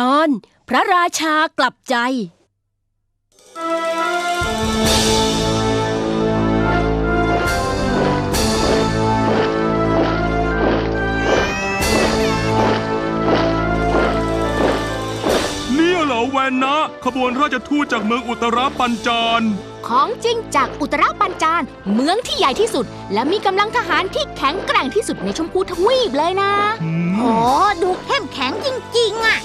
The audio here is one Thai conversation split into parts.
ตอนพระราชากลับใจ เนี่ยเหรอแวนนะ ขบวนราชทูตจากเมืองอุตราปัญจานของจริงจากอุตราปัญจานเมืองที่ใหญ่ที่สุด และมีกำลังทหารที่แข็งแกร่งที่สุดในชมพูทวีปเลยนะ อืม โอ้ดูเข้มแข็งจริง ๆ อะ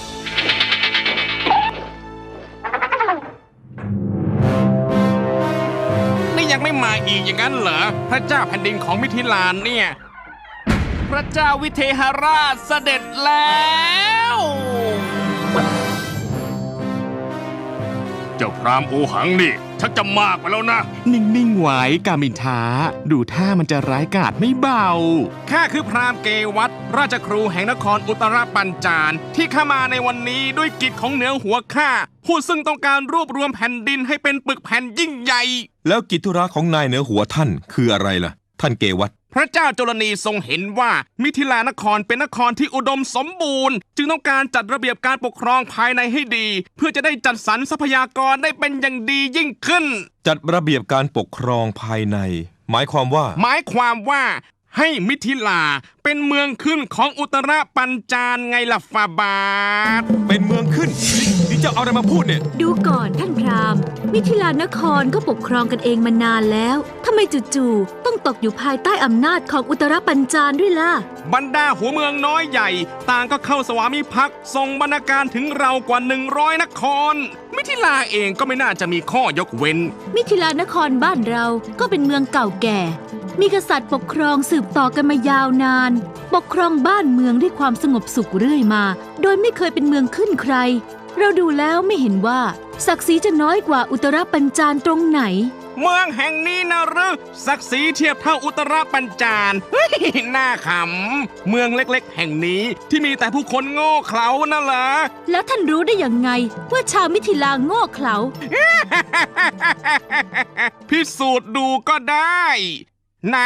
ยังไม่มาอีกอย่างนั้นเหรอ พระเจ้าแผ่นดินของมิถิลานเนี่ย พระเจ้าวิเทหราชเสด็จแล้ว เจ้าพรามโอหังนี่ ชักจะมากไปแล้วนะ นิ่งๆไว้กามินทาดูท่ามันจะร้ายกาจไม่เบา ข้าคือพราหมณ์เกวัตราชครูแห่งนครอุตรปัญจานที่เข้ามาในวันนี้ด้วยกิจของเหนือหัวข้าผู้ซึ่งต้องการรวบรวมแผ่นดินให้เป็นปึกแผ่นยิ่งใหญ่ แล้วกิจธุระของนายเหนือหัวท่านคืออะไรล่ะ ท่านเกวัต พระเจ้าจุลนีทรงเห็นว่ามิถิลานครเป็นนครที่อุดมสมบูรณ์ จึงต้องการจัดระเบียบการปกครองภายในให้ดี เพื่อจะได้จัดสรรทรัพยากรได้เป็นอย่างดียิ่งขึ้น จัดระเบียบการปกครองภายใน หมายความว่า หมายความว่าให้มิถิลาเป็นเมืองขึ้นของอุตรปัญจานไงล่ะฟาบาทเป็นเมืองขึ้นนี่นี่เจ้าเอาอะไรมาพูดเนี่ย ดูก่อนท่านพราหมณ์ มิถิลานครก็ปกครองกันเองมานานแล้วทำไมจู่ๆต้องตกอยู่ภายใต้อำนาจของอุตรปัญจานด้วยล่ะ บรรดาหัวเมืองน้อยใหญ่ ต่างก็เข้าสวามิภักดิ์ส่งบรรณาการถึงเรากว่า 100 นคร มิถิลาเองก็ไม่น่าจะมีข้อยกเว้น มิถิลานครบ้านเราก็เป็นเมืองเก่าแก่ มีกษัตริย์ปกครองสืบต่อกันมายาวนาน ปกครองบ้านเมืองด้วยความสงบสุขเรื่อยมา โดยไม่เคยเป็นเมืองขึ้นใคร เราดูแล้วไม่เห็นว่า ศักดิ์ศรีจะน้อยกว่าอุตรปัญจานตรงไหน เมืองแห่งนี้นะหรือศักดิ์ศรีเทียบเท่าอุตรปัญจานเฮ้ยน่าขำเมืองเล็กๆ แห่งนี้ที่มีแต่ผู้คนโง่เขลาน่ะเหรอ แล้วท่านรู้ได้ยังไง ว่าชาวมิถิลาโง่เขลา พิสูจน์ดูก็ได้ ไหน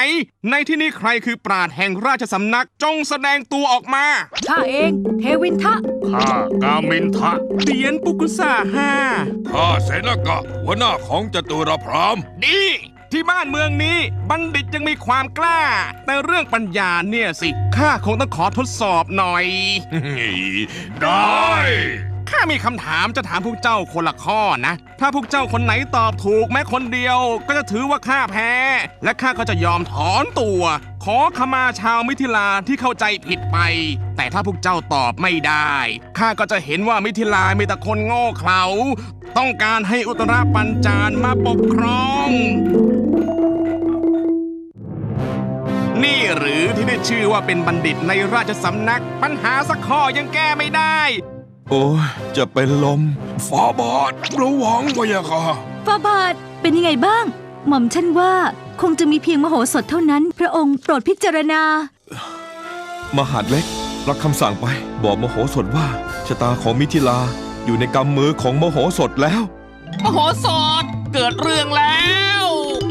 ในที่นี้ใครคือปราดแห่งราชสำนักจงแสดงตัวออกมา ข้าเอง เทวินทะ ข้ากามินทะเตียนปุกุสาห้าข้าเสนากะหัวหน้าของจตุรพรามดีที่บ้านเมืองนี้บัณฑิตยังมีความกล้า แต่เรื่องปัญญาเนี่ยสิ ข้าคงต้องขอทดสอบหน่อย ได้ ข้ามีคำถามจะถามพวกเจ้าคนละข้อนะ ถ้าพวกเจ้าคนไหนตอบถูกแม้คนเดียว ก็จะถือว่าข้าแพ้ และข้าก็จะยอมถอนตัว ขอขมาชาวมิถิลาที่เข้าใจผิดไป แต่ถ้าพวกเจ้าตอบไม่ได้ ข้าก็จะเห็นว่ามิถิลามีแต่คนโง่เขลา ต้องการให้อุตราปัญจานมาปกครอง นี่หรือที่ได้ชื่อว่าเป็นบัณฑิตในราชสำนัก ปัญหาสักข้อยังแก้ไม่ได้ โอ้ยจะเป็นลมฟาบาทระวังพะยะค่ะฟาบาทเป็นยังไงบ้าง หม่อมฉันว่าคงจะมีเพียงมโหสถเท่านั้น พระองค์โปรดพิจารณา มหาดเล็กรับคำสั่งไปบอกมโหสถว่าชะตาของมิถิลาอยู่ในกำมือของมโหสถแล้วโอ้โหสดเกิดเรื่องแล้ว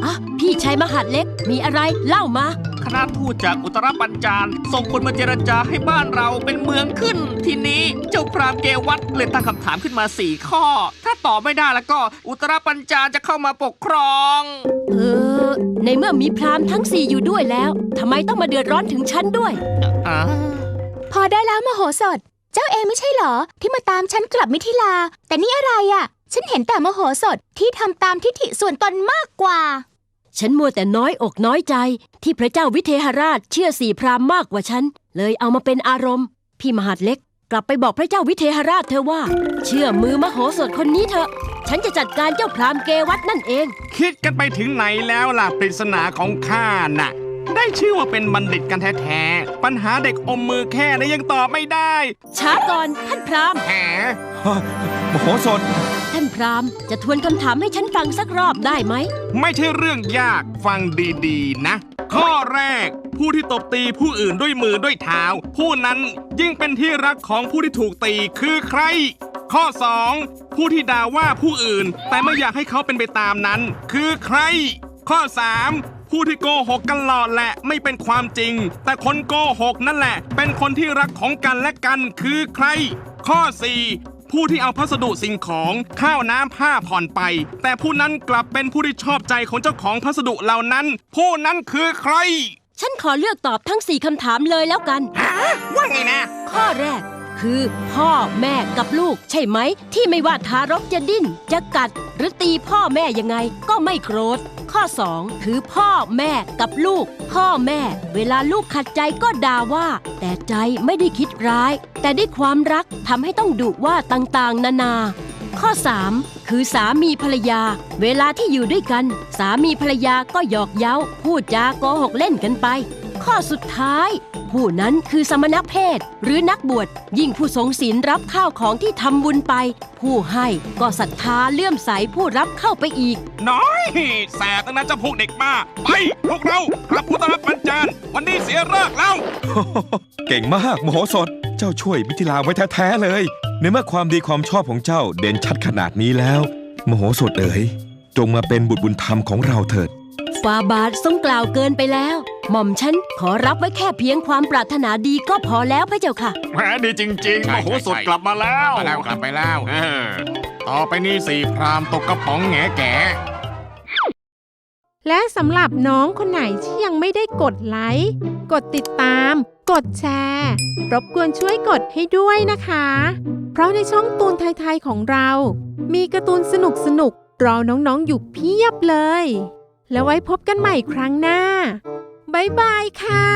อะพี่ชายมหาดเล็กมีอะไรเล่ามา คณะทูตจากอุตรปัญจานส่งคนมาเจรจาให้บ้านเราเป็นเมืองขึ้น ทีนี้เจ้าพรามเกวัตเลยตั้งคำถามขึ้นมาสี่ข้อ ถ้าตอบไม่ได้แล้วก็อุตรปัญจานจะเข้ามาปกครอง เออ ในเมื่อมีพราหมณ์ทั้งสี่อยู่ด้วยแล้วทำไมต้องมาเดือดร้อนถึงฉันด้วย อ่าพอได้แล้วมโหสถ เจ้าเองไม่ใช่เหรอ ที่มาตามฉันกลับมิถิลา แต่นี่อะไรอะ ฉันเห็นแต่มโหสถที่ทำตามทิฐิส่วนตนมากกว่า ฉันมัวแต่น้อยอกน้อยใจ ที่พระเจ้าวิเทหราชเชื่อสี่พราหมณ์มากกว่าฉัน เลยเอามาเป็นอารมณ์ พี่มหาดเล็ก กลับไปบอกพระเจ้าวิเทหราชเธอว่า เชื่อมือมโหสถคนนี้เถอะ ฉันจะจัดการเจ้าพราหมณ์เกวัตนั่นเอง คิดกันไปถึงไหนแล้วล่ะปริศนาของข้าน่ะ ได้ชื่อว่าเป็นบัณฑิตกันแท้ๆปัญหาเด็กอมมือแค่นี้ยังตอบไม่ได้ ช้าก่อนท่านพราหมณ์แหม มโหสถท่าน พราหมณ์ จะทวนคำถามให้ฉันฟังสักรอบได้ไหม ไม่ใช่เรื่องยากฟังดีๆ นะ ข้อแรก ผู้ที่ตบตีผู้อื่นด้วยมือด้วยเท้า ผู้นั้นยิ่งเป็นที่รักของผู้ที่ถูกตีคือใคร ข้อ 2 ผู้ที่ด่าว่าผู้อื่น แต่ไม่อยากให้เขาเป็นไปตามนั้น คือใคร ข้อ 3ผู้ที่โกหกกันหลอดแหละไม่เป็นความจริง แต่คนโกหกนั่นแหละ เป็นคนที่รักของกันและกันคือใคร ข้อ 4 ผู้ที่เอาพัสดุสิ่งของข้าวน้ำผ้าผ่อนไป แต่ผู้นั้นกลับเป็นผู้ที่ชอบใจของเจ้าของพัสดุเหล่านั้น ผู้นั้นคือใคร ฉันขอเลือกตอบทั้งสี่คำถามเลยแล้วกันว่าไงนะ ข้อแรก คือพ่อแม่กับลูกใช่ไหม ที่ไม่ว่าทารกจะดิ้น จะกัดหรือตีพ่อแม่ยังไงก็ไม่โกรธข้อ 2 คือพ่อแม่กับลูก พ่อแม่ เวลาลูกขัดใจก็ด่าว่า แต่ใจไม่ได้คิดร้าย แต่ด้วยความรักทำให้ต้องดุว่าต่างๆ นานา ข้อ 3 คือสามีภรรยา เวลาที่อยู่ด้วยกัน สามีภรรยาก็หยอกเย้า พูดจาโกหกเล่นกันไป ข้อสุดท้าย ผู้นั้นคือสมณเพศ หรือนักบวชยิ่งผู้ทรงศีลรับข้าวของที่ทำบุญไป ผู้ให้ก็ศรัทธาเลื่อมใสผู้รับเข้าไปอีก น้อย แสบตั้งนั้นเจ้าพวกเด็กบ้าไปพวกเรากลับอุตรปัญจานวันนี้เสียเลิกแล้ว เก่งมากมโหสถ เจ้าช่วยมิถิลาไว้แท้ๆเลย ในเมื่อความดีความชอบของเจ้าเด่นชัดขนาดนี้แล้ว มโหสถเอ๋ยจงมาเป็นบุตรบุญธรรมของเราเถิดฟาบาททรงกล่าวเกินไปแล้ว หม่อมฉันขอรับไว้แค่เพียงความปรารถนาดีก็พอแล้วพระเจ้าค่ะแหมดีจริงๆ ใช่มโหสถใช่ กลับมาแล้ว มาแล้วกลับไปแล้วเออต่อไปนี้สี่พรามตกกระป๋องแงแก่ และสำหรับน้องคนไหนที่ยังไม่ได้กดไลค์ กดติดตาม กดแชร์ รบกวนช่วยกดให้ด้วยนะคะ เพราะในช่องตูนไทยๆของเรา มีการ์ตูนสนุกสนุกรอน้องๆอยู่เพียบเลย แล้วไว้พบกันใหม่ครั้งหน้า บ๊ายบายค่ะ